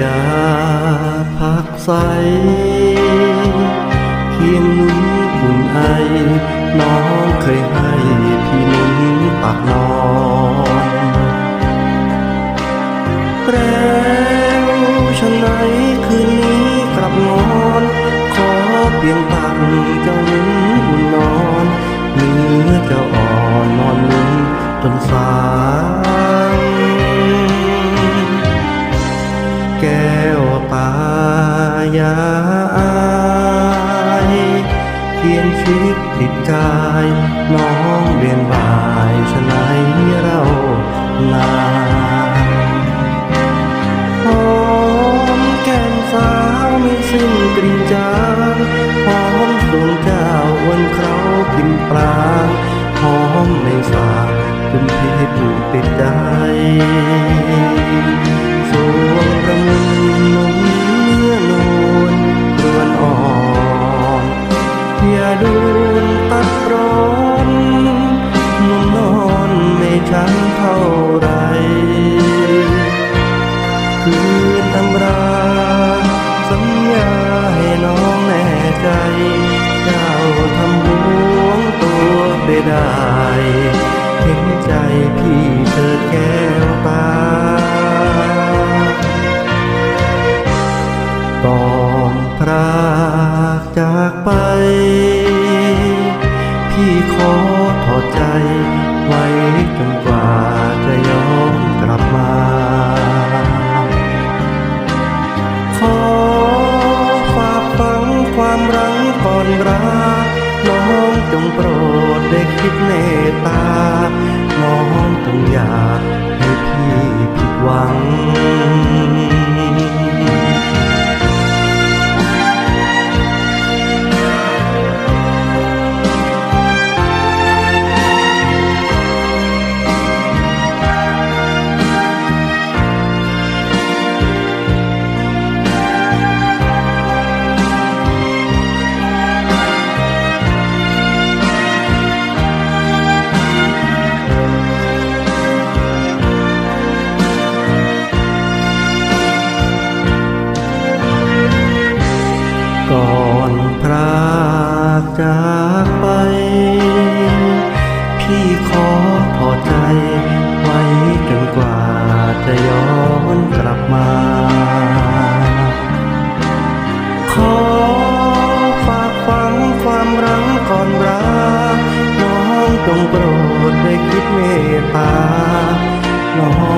ยาพักใสเคียงนุ่นอุ่นไอ น้องเคยให้พี่นุ่นปักนอนแล้วฉันไหนคืนนี้กลับนอน ขอเพียงตังเจ้านุ่นอุ่นนอนเนื้อเจ้าอ่อนนอนนุนจนสา ก้วตายายเขียนชิดติดกาย น้องเบียนบ่ายฉะไหนเรานาหอมแก้มสาวไม่สิ้นกลิ่นจางหอมดวงเจ้าวันเขากินปลาหอมในสาจนพิษติดใจ ดูนตัดร้อนนุ่มนอนไม่ช้ำเท่าไรคืนตำราสัญญาให้น้องแน่ใจ เจ้าทำหวงตัวไปได้เห็นใจพี่เถิด ความรักก่อนรัก น้องจงโปรดได้คิดเมตตา มา ขอฝากฝังความรังก่อนรักน้องจงโปรดได้คิดเมตตาน้องจงอย่าให้พี่ผิดหวัง